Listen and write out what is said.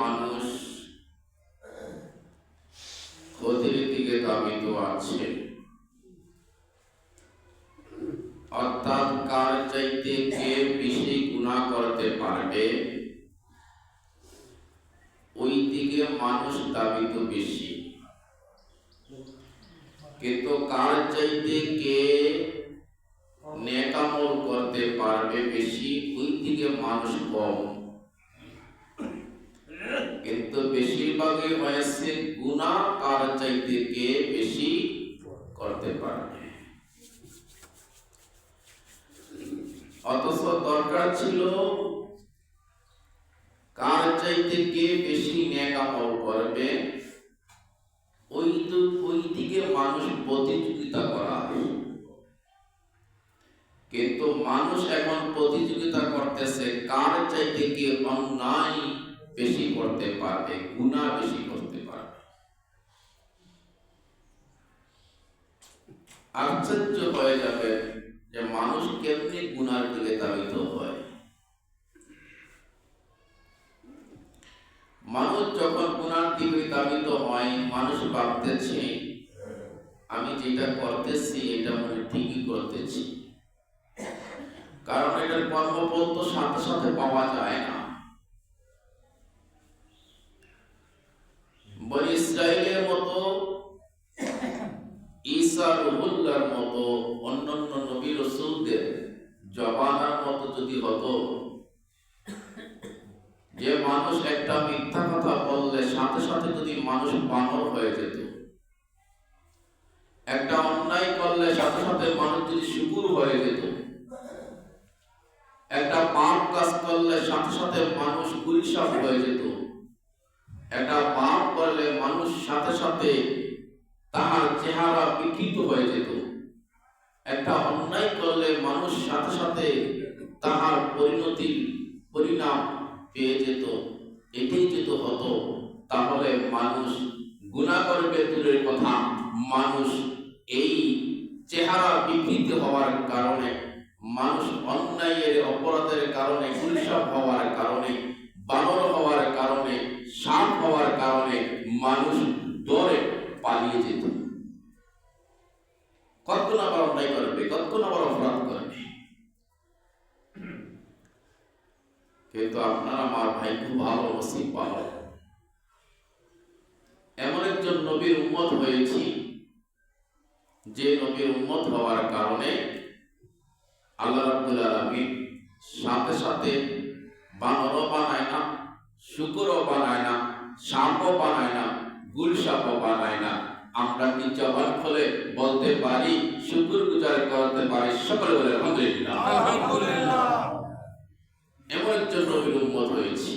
মানুষ ক্ষতির দিকে আছে। অর্থাৎ কার চাইতে কে বেশি গুণা করতে পারবে ওই দিকে মানুষ দাবিত বেশি। কিন্তু কার চাইতে কে নেকামল করতে পারবে বেশি ওই দিকে মানুষ কম কিন্তু বেশিরভাগই হয়েছে গুণা কার চাইতে কে বেশি করতে পারবে অথচ দরকার ছিল কার চাইতে কে বেশি নেক করবে? ওই তো ওই দিকে মানুষ প্রতিযোগিতা করা কিন্তু মানুষ এখন প্রতিযোগিতা করতেছে, কার চাইতে কে অন্যায় বেশি করতে পারবে, গুণা বেশি করতে পারবে। আশ্চর্য হয়ে যাবে যে মানুষ কেমনি গুনার দিকে দাবিত হয়। মানুষ যখন গুনার দিকে দাবিত হয়, মানুষ ভাবতেছে, আমি যেটা করতেছি, এটা মনে ঠিকই করতেছি। কারণ এটার কর্মফল তো সাথে সাথে পাওয়া যায় না। ঈসা মতো অন্যান্য নবী রসুলদের জবানার মতো যদি হতো, যে মানুষ একটা মিথ্যা কথা বললে সাথে সাথে যদি মানুষ বানর হয়ে যেত, একটা অন্যায় করলে সাথে সাথে মানুষ যদি শুকুর হয়ে যেত, একটা পাপ কাজ করলে সাথে সাথে মানুষ গুলশাপ হয়ে যেত, একটা পাপ করলে মানুষ সাথে সাথে তাহার চেহারা বিকৃত হয়ে যেত। একটা অন্যায় করলে মানুষ সাথে সাথে তাহার পরিণতি পরিণাম পেয়ে যেত। এটাই যেত হতো, তাহলে মানুষ গুণা করবে দূরের কথা। মানুষ এই চেহারা বিকৃত হওয়ার কারণে, মানুষ অন্যায়ের, অপরাধের কারণে গুলসাপ হওয়ার কারণে, বানর হওয়ার কারণে, সাপ হওয়ার কারণে মানুষ ডরে। পালিয়ে যেত। কতক্ষণ আবার অন্যায় করবে কতক্ষণ আবার অপরাধ করবে কিন্তু আপনার আমার ভাই খুব ভালো নসিব ভালো এমন একজন নবীর উম্মত হয়েছি, যে নবীর উম্মত হওয়ার কারণে আল্লাহ রাব্বুল আলামিন সাথে সাথে বানরও বানায় না, শুকুরও বানায় না, সাপও বানায় না গুলসাপও বানায় না। আমরা কি জবান খুলে বলতে পারি শুকুর গুজার করতে পারি? সকলে বলে আলহামদুলিল্লাহ। আলহামদুলিল্লাহ। এমন জন্য উন্মত হয়েছি